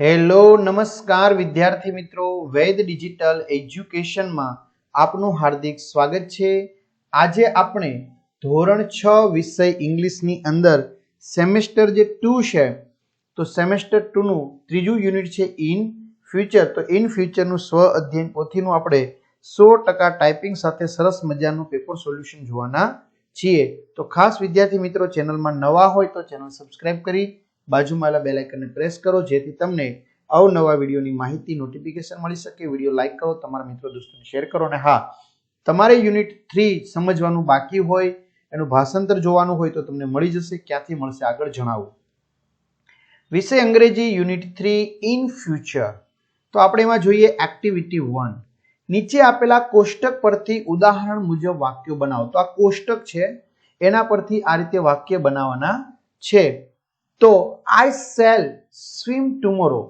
Hello, નમસ્કાર વિદ્યાર્થી મિત્રો. વેદ ડિજિટલ એજ્યુકેશનમાં આપનું હાર્દિક સ્વાગત છે. આજે આપણે ધોરણ છ વિષય ઇંગ્લિશની અંદર સેમેસ્ટર જે ટુ છે, તો સેમેસ્ટર ટુનું ત્રીજું યુનિટ છે ઇન ફ્યુચર. તો ઇન ફ્યુચરનું સ્વ અધ્યયન પોથીનું આપણે સો ટકા ટાઈપિંગ સાથે સરસ મજાનું પેપર સોલ્યુશન જોવાના છીએ. તો ખાસ વિદ્યાર્થી મિત્રો, ચેનલમાં નવા હોય તો ચેનલ સબસ્ક્રાઈબ કરી બાજુમાં બેલ આઇકનને પ્રેસ કરો, જેથી તમને અવનવા વિડીયોની માહિતી નોટિફિકેશન મળી શકે. વીડિયો લાઇક કરો, તમારા મિત્રો, દોસ્તોને શેર કરો. અને હા, તમારે યુનિટ થ્રી સમજવાનું બાકી હોય, એનું ભાષાંતર જોવાનું હોય તો તમને મળી જશે. ક્યાંથી મળશે આગળ જણાવું. વિષય અંગ્રેજી યુનિટ થ્રી ઇન ફ્યુચર તો આપણે એમાં જોઈએ એક્ટિવિટી વન નીચે આપેલા કોષ્ટક પરથી ઉદાહરણ મુજબ વાક્યો બનાવો. તો આ કોષ્ટક છે, એના પરથી આ રીતે વાક્ય બનાવવાના છે. તો I shall swim tomorrow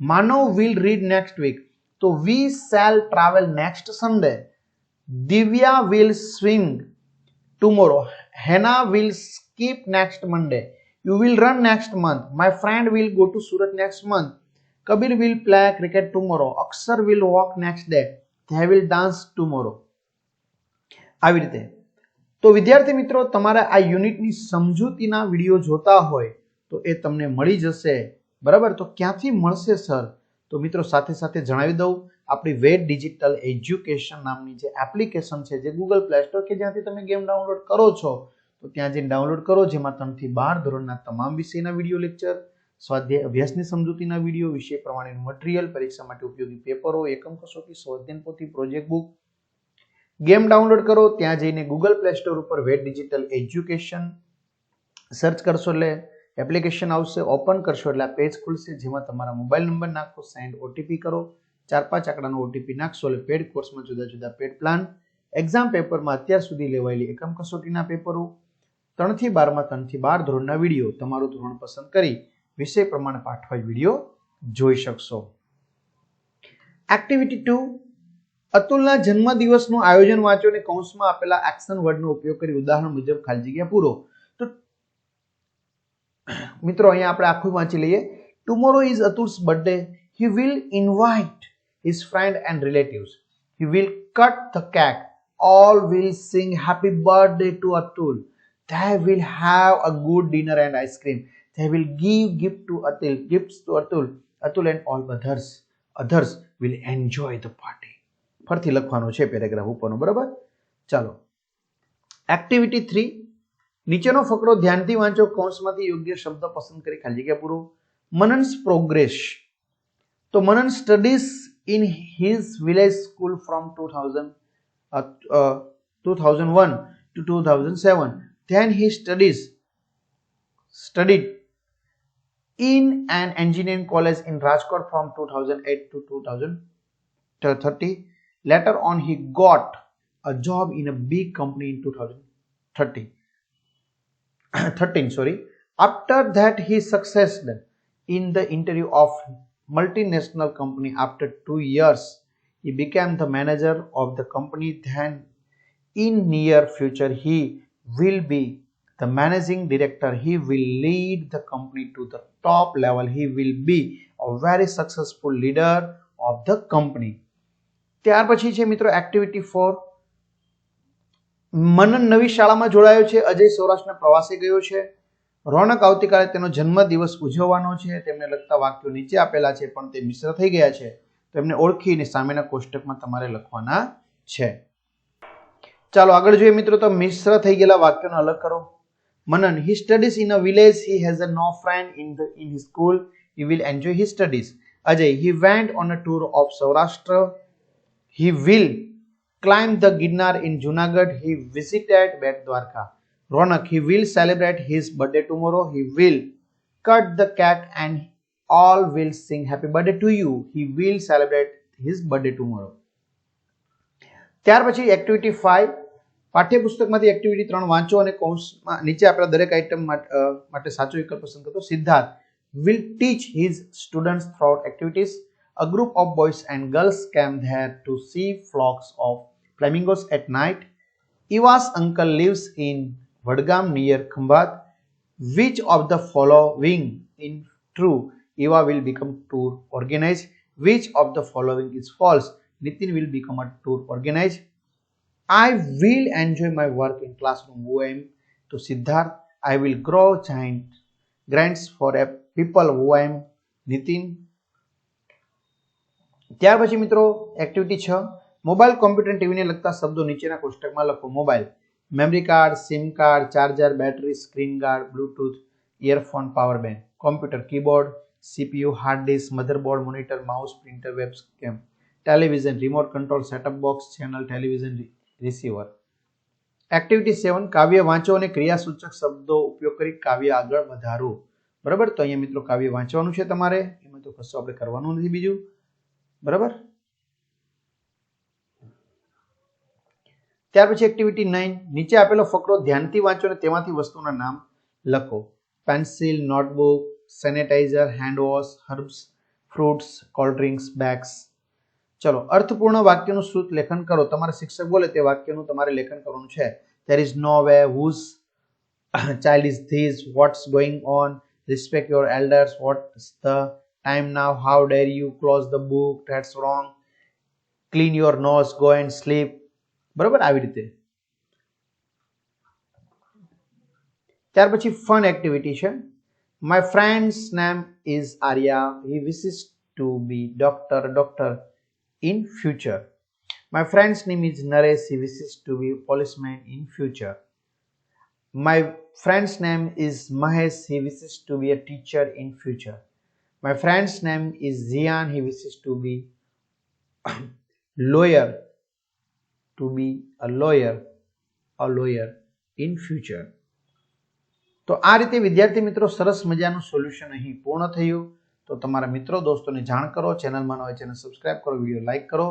Manav will read next week તો we shall travel next Sunday Divya will swim tomorrow Hena will skip next Monday you will run next month my friend will go to Surat next month Kabir will play cricket tomorrow Akshar will walk next day they will dance tomorrow આવી રીતે. તો વિદ્યાર્થી મિત્રો, તમારે આ યુનિટની સમજૂતીના video જોતા હોય તો એ તમને મળી જશે. બરાબર? તો ક્યાંથી મળશે, સર? તો મિત્રો, સાથે સાથે જણાવી દઉં. આપણી વેદ ડિજિટલ એજ્યુકેશન નામની જે એપ્લિકેશન છે, જે ગૂગલ પ્લે સ્ટોર કે જ્યાંથી તમે ગેમ ડાઉનલોડ કરો છો, તો ત્યાં જઈને ડાઉનલોડ કરો, જેમાં ત્રણથી બાર ધોરણના તમામ વિષયના વીડિયો લેક્ચર, સ્વાધ્યાય અભ્યાસની સમજૂતીના વીડિયો, વિષય પ્રમાણેનું મટીરિયલ, પરીક્ષા માટે ઉપયોગી પેપરો, એકમ કસોટી સ્વાધ્યાયન પોથી, પ્રોજેક્ટ બુક. ગેમ ડાઉનલોડ કરો, ત્યાં જઈને ગૂગલ પ્લે સ્ટોર ઉપર વેદ ડિજિટલ એજ્યુકેશન સર્ચ કરશો એટલે એપ્લિકેશન આવશે, ઓપન કરશો એટલે આ પેજ ખુલશે, જેમાં તમારા મોબાઈલ નંબર નાખો, સેન્ડ ઓટીપી કરો, ચાર પાંચ આંકડાનો ઓટીપી નાખશો એટલે પેડ કોર્સમાં જુદા જુદા પેડ પ્લાન. એક્ઝામ પેપરમાં અત્યાર સુધી લેવાયેલી એકમ કસોટીના પેપરો, ત્રણથી બારમાં, ત્રણથી બાર ધોરણના વીડિયો. તમારું ધોરણ પસંદ કરી વિષય પ્રમાણે પાઠવાય વીડિયો જોઈ શકશો. એક્ટિવિટી ટુ અતુલના જન્મદિવસનું આયોજન વાંચો અને કૌંસમાં આપેલા એક્શન વર્ડનો ઉપયોગ કરી ઉદાહરણ મુજબ ખાલી જગ્યા પૂરો. મિત્રો અહીંયા આપણે આખું વાંચી લઈએ tomorrow is Atul's birthday he will invite his friend and relatives he will cut the cake will sing happy birthday to Atul. They will have a good dinner and ice cream. They will give gift to Atul, gifts to Atul. Atul and all others, others will enjoy the party. ફરીથી લખવાનું છે paragraph ઉપરનો બરાબર ચાલો activity three નીચેનો ફકરો ધ્યાનથી વાંચો કૌંસમાંથી યોગ્ય શબ્દ પસંદ કરી ખાલી જગ્યા પૂરો મનન્સ પ્રોગ્રેસ તો Manan studies in his village school from two thousand uh, uh, 2001 to 2007 then he studies studied in an engineering college in Rajkot from 2008 to 2030 later on he got a job in a big company in 2030 13 sorry after that he succeeded in the interview of multinational company after 2 years he became the manager of the company then in near future he will be the managing director he will lead the company to the top level he will be a very successful leader of the company ત્યાર પછી છે મિત્રો activity four મનન નવી શાળામાં જોડાયો છે. અજય સૌરાષ્ટ્રના પ્રવાસે ગયો છે. રોનક આવતીકાલે તેનો જન્મદિવસ ઉજવવાનો છે. તેમને લગતા વાક્યો નીચે આપેલા છે, પણ તે મિશ્ર થઈ ગયા છે. તેમને ઓળખીને સામેના કોષ્ટકમાં તમારે લખવાના છે. ચાલો આગળ જોઈએ મિત્રો, તો મિશ્ર થઈ ગયેલા વાક્યોને અલગ કરો. Manan he studies in a village he has a no friend in the in his school he will enjoy he studies Ajay he went on a tour of Saurashtra he will climb the Girnar in Junagadh he visited Bet Dwarka Ronak, he will celebrate his birthday tomorrow. He will cut the cake and all will sing happy birthday to you he will celebrate his birthday tomorrow ત્યાર પછી activity five પાઠ્યપુસ્તકમાંથી activity ત્રણ વાંચો અને કૌંસમાં નીચે આપેલા દરેક આઇટમ માટે સાચો વિકલ્પ પસંદ કરતો Siddharth will teach his students throughout activities a group of boys and girls came there to see flocks of flamingos at night Eva's uncle lives in Vadgam near Khambat which of the following in true Eva will become tour organized. Which of the following is false? Nitin will become a tour organized. I will enjoy my work in classroom. Am to Siddharth. I will grow giant grants for a people. Who am Nitin. ત્યાર પછી મિત્રો activity છ. Mobile computer ટીવીને લગતા શબ્દો નીચેના કોષ્ટકમાં લખો. Mobile memory card SIM card charger battery screen guard bluetooth earphone power bank computer keyboard CPU hard disk motherboard monitor mouse printer webcam television remote control setup box channel television receiver activity seven કાવ્ય વાંચો અને ક્રિયાસૂચક શબ્દો ઉપયોગ કરી કાવ્ય આગળ વધારો. બરાબર? તો અહીંયા મિત્રો કાવ્ય વાંચવાનું છે તમારે. એમાં તો કશું આપણે કરવાનું નથી બીજું. બરાબર? ત્યાર પછી એક્ટિવિટી નાઇન નીચે આપેલો ફકરો ધ્યાનથી વાંચો અને તેમાંથી વસ્તુના નામ લખો. Pencil notebook sanitiser handwash herbs fruits cold drinks bags ચલો, અર્થપૂર્ણ વાક્યનું શ્રુત લેખન કરો. તમારે શિક્ષક બોલે તે વાક્યનું તમારે લેખન કરવાનું છે. There is no way whose child is these what's going on respect your elders what's the time now how dare you close the book that's wrong clean your nose go and sleep બરોબર આવી રીતે. ત્યાર પછી fun activity છે. My friend's name is Arya he wishes to be doctor doctor in future my friend's name is Naresh he wishes to be policeman in future my friend's name is Mahesh he wishes to be a teacher in future my friend's name is Zian. He wishes to be lawyer, to be a lawyer a lawyer in future. તો આ રીતે વિદ્યાર્થી મિત્રો સરસ મજાનું solution અહીં પૂર્ણ થયું. તો તમારા મિત્રો, દોસ્તોને જાણ કરો ચેનલમાં હોય ચેનલ સબસ્ક્રાઇબ કરો વીડિયો લાઇક કરો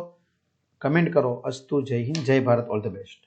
કમેન્ટ કરો. અસ્તુ જય હિન્દ, જય ભારત ઓલ ધ બેસ્ટ